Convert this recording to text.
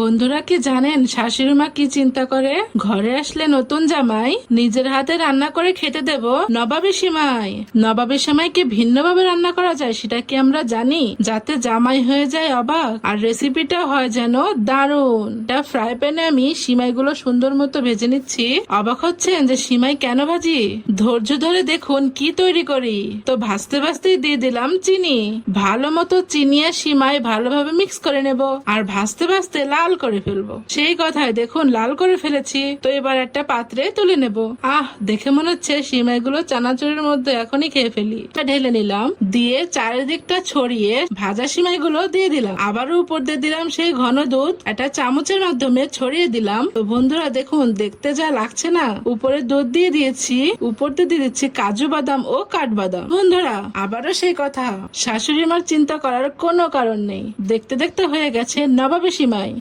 বন্ধুরা কি জানেন, শাশুড়ি মা কি চিন্তা করে? ঘরে আসলে নতুন জামাই, নিজের হাতে রান্না করে খেতে দেব নবাবী সিমাই। নবাবী সিমাইকে ভিন্নভাবে রান্না করা যায় সেটা কি আমরা জানি? যাতে জামাই হয়ে যায় অবাক, আর রেসিপিটা হয় যেন দারুণ। এটা ফ্রাই প্যানে আমি সিমাইগুলো সুন্দর মতো ভেজে নিচ্ছি। অবাক হচ্ছেন যে সিমাই কেন ভাজি? ধৈর্য ধরে দেখুন কি তৈরি করি। তো ভাজতে ভাজতেই দিয়ে দিলাম চিনি। ভালো মতো চিনি আর সিমাই ভালোভাবে মিক্স করে নেব। আর ভাজতে ভাজতে লাল করে ফেলব। সেই কথায় দেখুন, লাল করে ফেলেছি। তো এবার একটা পাত্রে তুলে নেব। আহ, দেখে মনে হচ্ছে সিমাইগুলো চানাচুরের মধ্যে এখনই খেয়ে ফেলি। ঢেলে নিলাম, দিয়ে চারিদিকটা ছড়িয়ে ভাজা সিমাইগুলো দিয়ে দিলাম। আবারও উপর দিয়ে দিলাম সেই ঘন দুধ। একটা চামচের মাধ্যমে ছড়িয়ে দিলাম। তো বন্ধুরা, দেখুন, দেখতে যা লাগছে না। উপরে দুধ দিয়ে দিয়েছি, উপর দিয়ে দিয়ে দিচ্ছি কাজু বাদাম ও কাঠবাদাম। বন্ধুরা, আবারও সেই কথা। শাশুড়ি মার চিন্তা করার কোনো কারণ নেই। দেখতে দেখতে হয়ে গেছে নবাবী সিমাই।